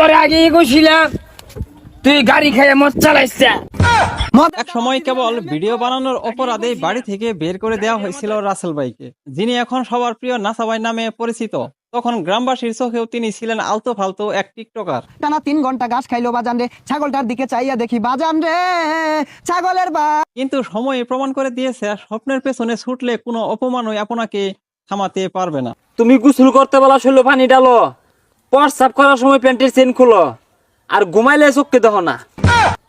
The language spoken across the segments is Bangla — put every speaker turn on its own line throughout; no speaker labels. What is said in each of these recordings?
তোর আগে গেছিলাম তুই গাড়ি খেয়ে মদ চালাইছ।
এক সময় কেবল ভিডিও বানানোর অপরাধে বাড়ি থেকে বের করে দেওয়া হয়েছিল রাসেল ভাইকে যিনি এখন সবার প্রিয় নাসাবাই নামে পরিচিত। তখন গ্রামবাসীর চোখেও তিনি ছিলেন আলতো ফালতো এক টিকটকার।
টানা তিন ঘণ্টা ঘাস খাইলো বাজান রে ছাগলটার দিকে চাইয়া দেখি বাজান রে ছাগলের বা
কিন্তু সময় প্রমাণ করে দিয়েছে স্বপ্নের পেছনে ছুটলে কোনো অপমানই আপনাকে থামাতে পারবে না।
তুমি গোসল করতে বলা শৈল পানি ডালো প্রস্রাব করার সময় প্যান্টের চেন খুলো। আর ঘুমাইলে চোখকে দেখো না।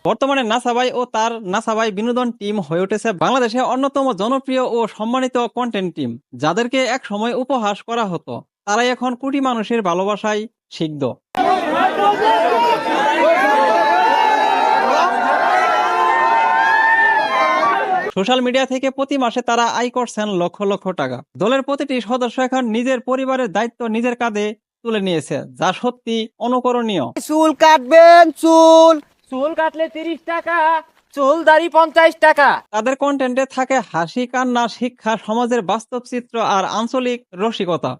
বর্তমানে নাসাবাই ও তার নাসাবাই বিনোদন টিম হয়ে উঠেছে বাংলাদেশে অন্যতম জনপ্রিয় ও সম্মানিত কন্টেন্ট টিম যাদেরকে এক সময় উপহাস করা হতো। তারাই এখন কোটি মানুষের ভালোবাসায় সিদ্ধ সোশ্যাল মিডিয়া থেকে প্রতি মাসে তারা আয় করছেন লক্ষ লক্ষ টাকা। দলের প্রতিটি সদস্য এখন নিজের পরিবারের দায়িত্ব নিজের কাঁধে তুলে নিয়েছে যা সত্যি অনুকরণীয়।
চুল কাটবেন চুল।
চুল কাটলে তিরিশ টাকা চুল দাড়ি পঞ্চাশ টাকা।
তাদের কন্টেন্টে থাকে হাসি কান্না শিক্ষা সমাজের বাস্তব চিত্র আর আঞ্চলিক রসিকতা।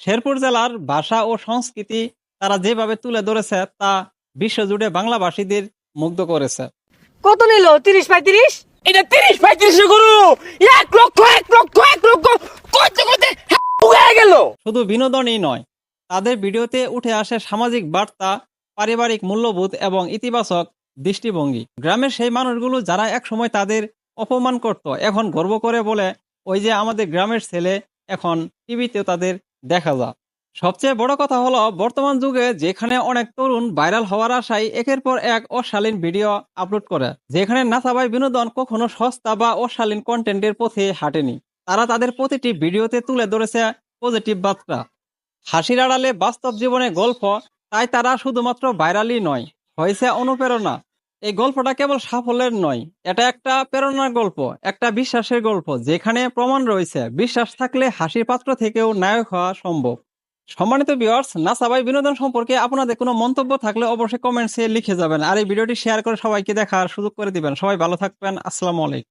শেরপুর জেলার ভাষা ও সংস্কৃতি তারা যেভাবে তুলে ধরেছে তা বিশ্বজুড়ে বাংলাভাষীদের মুগ্ধ করেছে।
কত নিল? তিরিশ পঁয়ত্রিশ
এটা তিরিশ পঁয়ত্রিশ গরু। এক লক্ষ এক লক্ষ এক লক্ষ। করতে করতে হয়ে গেল।
শুধু বিনোদনই নয় তাদের ভিডিওতে উঠে আসে সামাজিক বার্তা, পারিবারিক মূল্যবোধ এবং ইতিবাচক দৃষ্টিভঙ্গি। গ্রামের সেই মানুষগুলো যারা একসময় তাদের অপমান করত, এখন গর্ব করে বলে, ওই যে আমাদের গ্রামের ছেলে, এখন টিভিতেও তাদের দেখা যায় সবচেয়ে বড় কথা হলো, বর্তমান যুগে যেখানে অনেক তরুণ ভাইরাল হওয়ার আশায় একের পর এক অশালীন ভিডিও আপলোড করে, যেখানে নাসাবাই বিনোদন কখনো সস্তা বা অশালীন কন্টেন্টের পথে হাঁটেনি। তারা তাদের প্রতিটি ভিডিওতে তুলে ধরেছে পজিটিভ বার্তা। হাসির আড়ালে বাস্তব জীবনে গল্প, তাই তারা শুধুমাত্র ভাইরালই নয়, হয়েছে অনুপ্রেরণা। এই গল্পটা কেবল সাফল্যের নয়, এটা একটা প্রেরণার গল্প, একটা বিশ্বাসের গল্প, যেখানে প্রমাণ রয়েছে, বিশ্বাস থাকলে হাসির পাত্র থেকেও নায়ক হওয়া সম্ভব। সম্মানিত ভিউয়ার্স নাসাবাই বিনোদন সম্পর্কে আপনাদের কোনো মন্তব্য থাকলে অবশ্যই কমেন্টসে লিখে যাবেন, আর এই ভিডিওটি শেয়ার করে সবাইকে দেখার সুযোগ করে দিবেন। সবাই ভালো থাকবেন, আসসালামু আলাইকুম।